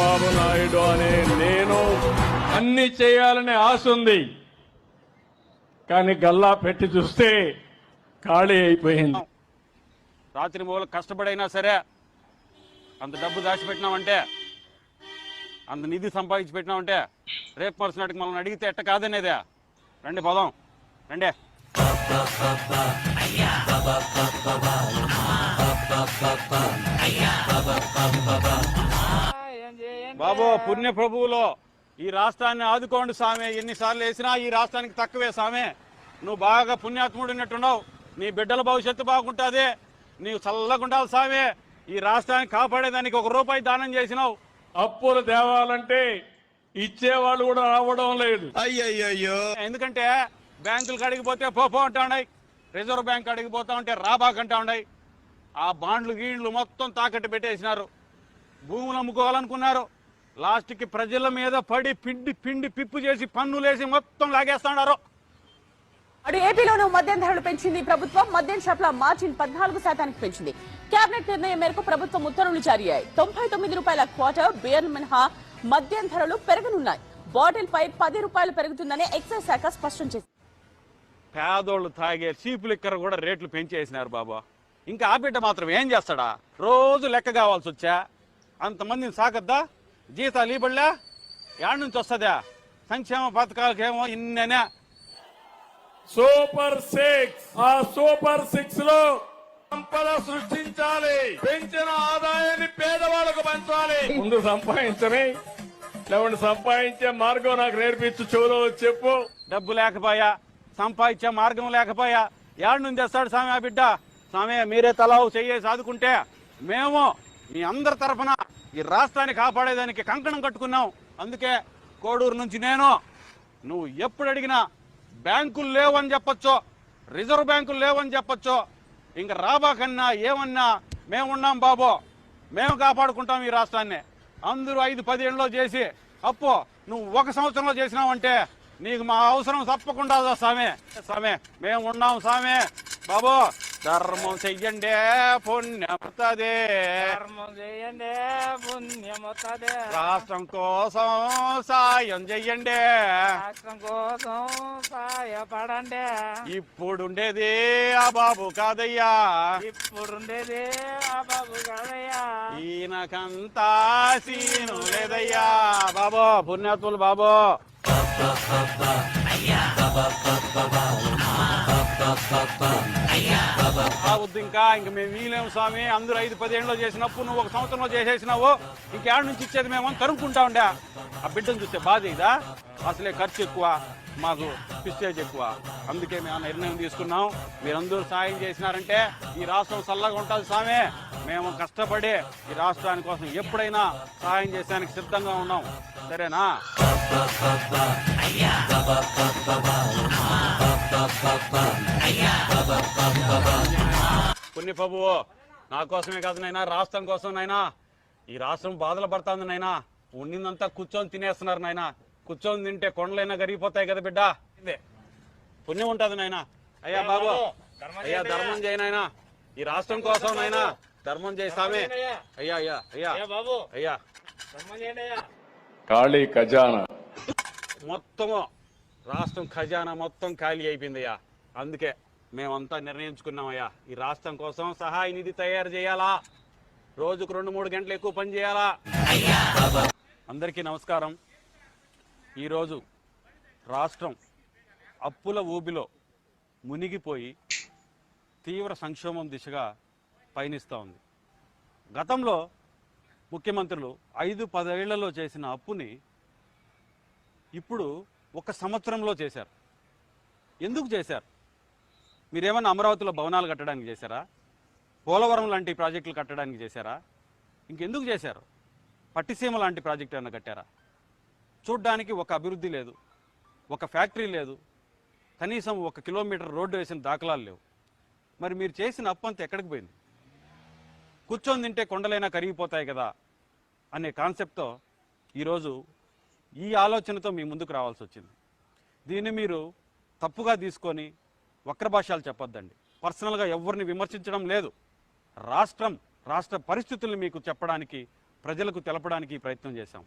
చంద్రబాబు నాయుడు అనే నేను అన్ని చేయాలనే ఆశ ఉంది. కానీ గల్లా పెట్టి చూస్తే ఖాళీ అయిపోయింది. రాత్రి మూల కష్టపడైనా సరే అంత డబ్బు దాచిపెట్టినామంటే అంత నిధి సంపాదించి పెట్టినామంటే రేపు మరుసనాటికి మనల్ని అడిగితే ఎట్ట కాదనేదే. రండి పోదాం. రండి. బాబు పుణ్య ప్రభువులో ఈ రాష్ట్రాన్ని ఆదుకోండి సామె. ఎన్నిసార్లు వేసినా ఈ రాష్ట్రానికి తక్కువే సామె. నువ్వు బాగా పుణ్యాత్ముడు ఉన్నట్టున్నావు. నీ బిడ్డల భవిష్యత్తు బాగుంటుంది. నీవు చల్లగా ఉండాలి సామె. ఈ రాష్ట్రాన్ని కాపాడేదానికి ఒక రూపాయి దానం చేసినావు. అప్పులు తేవాలంటే ఇచ్చేవాళ్ళు కూడా రావడం లేదు. అయ్యయ్యో ఎందుకంటే బ్యాంకులకు అడిగిపోతే పో పో అంటా ఉన్నాయి. రిజర్వ్ బ్యాంక్ అడిగిపోతా ఉంటే రాబాకంటా ఉన్నాయి. ఆ బాండ్లు గీండ్లు మొత్తం తాకట్టు పెట్టేసినారు. భూములు అమ్ముకోవాలనుకున్నారు. లాస్ట్కి ప్రజల మీద పడి పిండి పిండి పిప్పు చేసి పన్నులేసి మొత్తం లాగేస్తున్నారు అటు ఏపీలోనూ మద్యం ధరలు పెంచింది ప్రభుత్వం. మద్యం షాపుల మార్జిన్ పద్నాలుగు శాతానికి పెంచింది. కేబినెట్ నిర్ణయం మేరకు ప్రభుత్వం ఉత్తర్వులు జారీ అయ్యాయి. తొంభై తొమ్మిది రూపాయల క్వార్టర్ బియర్ మినహా మద్యం ధరలు పెరగనున్నాయి. బాటిల్ పై పది రూపాయలు పెరుగుతుందని ఎక్సైజ్ శాఖ స్పష్టం చేసింది. పేదోళ్ళు తాగే చీపు లిక్కర్ కూడా రేట్లు పెంచేసినారు బాబా. ఇంకా ఆ బిడ్డ మాత్రం ఏం చేస్తాడా? రోజు లెక్క కావాల్సి వచ్చా? అంతమందిని సాకద్దా? జీతాలు ఇబళ్ళా యాడ్ నుంచి వస్తుందా? సంక్షేమ పథకాలకేమో ఇన్ననే. Super six. ఆ సూపర్ సిక్స్లో సంపద సృష్టించాలి. పెంచిన ఆదాయాన్ని పేదవాళ్ళకు పంచాలి. ముందు సంపాదించని లేవండి సంపాదించే మార్గం నాకు నేర్పించు చెవులో చెప్పు. డబ్బు లేకపోయా? సంపాదించే మార్గం లేకపోయా? ఏడు నుంచి తెస్తాడు స్వామి ఆ బిడ్డ? స్వామి మీరే తలావు చెయ్యేసి ఆదుకుంటే మేము మీ అందరి తరఫున ఈ రాష్ట్రాన్ని కాపాడేదానికి కంకణం కట్టుకున్నాం. అందుకే కోడూరు నుంచి నేను నువ్వు ఎప్పుడు అడిగినా బ్యాంకులు లేవని చెప్పచ్చో రిజర్వ్ బ్యాంకులు లేవని చెప్పచ్చో ఇంకా రాబాకన్నా ఏమన్నా మేమున్నాం బాబు మేము కాపాడుకుంటాం ఈ రాష్ట్రాన్ని. అందరూ ఐదు పదేళ్ళలో చేసి అప్పు నువ్వు ఒక సంవత్సరంలో చేసినావంటే నీకు మా అవసరం తప్పకుండా స్వామి. సామె మేము ఉన్నాం సామె బాబు ధర్మం చెయ్యండి పుణ్యముతుంది ధర్మం చేయండి పుణ్యమొత్తదే. రాష్ట్రం కోసం సాయం చెయ్యండి. రాష్ట్రం కోసం సహాయపడండి ఇప్పుడుండేది ఆ బాబు కాదయ్యా. ఇప్పుడుండేది ఆ బాబు కాదయ్యా. ఈయనకంతా సీను లేదయ్యా. బాబో పుణ్యాత్ములు బాబో. వద్దు ఇంకా. ఇంక మేము వీలేము స్వామి. అందరూ ఐదు పదేళ్ళలో చేసినప్పుడు నువ్వు ఒక సంవత్సరంలో చేసేసినావు. ఇంకేళ్ళ నుంచి ఇచ్చేది మేము తరుముకుంటా ఉండే. ఆ బిడ్డను చూస్తే బాధ ఇదా? అసలే ఖర్చు ఎక్కువ. మాకు పిస్టేజ్ ఎక్కువ. అందుకే మేము ఆ నిర్ణయం తీసుకున్నాం. మీరందరూ సాయం చేసినారంటే ఈ రాష్ట్రం చల్లగా ఉంటుంది స్వామి. మేము కష్టపడి ఈ రాష్ట్రాని కోసం ఎప్పుడైనా సహాయం చేసేదానికి సిద్ధంగా ఉన్నాం. సరేనా? పుణ్య ప్రభువు నా కోసమే కాదు నైనా రాష్ట్రం కోసం నైనా ఈ రాష్ట్రం బాధలు పడుతుంది నైనా ఉండిందంతా కూర్చొని తినేస్తున్నారు నాయనా. కూర్చొని తింటే కొండలైనా కరిగిపోతాయి కదా బిడ్డ. పుణ్యం ఉంటుంది నాయనా. అయ్యా బాబు అయ్యా ధర్మం చేయనైనా ఈ రాష్ట్రం కోసం నైనా ధర్మం చేయి సామే. అయ్యా అయ్యా అయ్యా. బాబు. అయ్యా. ఖాళీ ఖజానా. మొత్తము రాష్ట్రం ఖజానా మొత్తం ఖాళీ అయిపోయిందయ్యా. అందుకే మేమంతా నిర్ణయించుకున్నామయ్యా. ఈ రాష్ట్రం కోసం సహాయ నిధి తయారు చేయాలా? రోజుకు రెండు మూడు గంటలు ఎక్కువ పని చేయాలా? అందరికీ నమస్కారం. ఈరోజు రాష్ట్రం అప్పుల ఊబిలో మునిగిపోయి తీవ్ర సంక్షోభం దిశగా పయనిస్తూ ఉంది. గతంలో ముఖ్యమంత్రులు ఐదు పదేళ్ళలో చేసిన అప్పుని ఇప్పుడు ఒక సంవత్సరంలో చేశారు. ఎందుకు చేశారు? మీరేమన్నా అమరావతిలో భవనాలు కట్టడానికి చేశారా? పోలవరం లాంటి ప్రాజెక్టులు కట్టడానికి చేశారా? ఇంకెందుకు చేశారు? పట్టిసీమ లాంటి ప్రాజెక్టు ఏమైనా కట్టారా? చూడ్డానికి ఒక అభివృద్ధి లేదు ఒక ఫ్యాక్టరీ లేదు కనీసం ఒక కిలోమీటర్ రోడ్డు వేసిన దాఖలాలు లేవు. మరి మీరు చేసిన అప్పు అంతా ఎక్కడికి పోయింది? కూర్చొని తింటే కొండలైనా కరిగిపోతాయి కదా అనే కాన్సెప్ట్తో ఈరోజు ఈ ఆలోచనతో మీ ముందుకు రావాల్సి వచ్చింది. దీన్ని మీరు తప్పుగా తీసుకొని వక్రభాషాలు చెప్పొద్దండి. పర్సనల్గా ఎవరిని విమర్శించడం లేదు. రాష్ట్రం రాష్ట్ర పరిస్థితుల్ని మీకు చెప్పడానికి ప్రజలకు తెలపడానికి ప్రయత్నం చేశాం.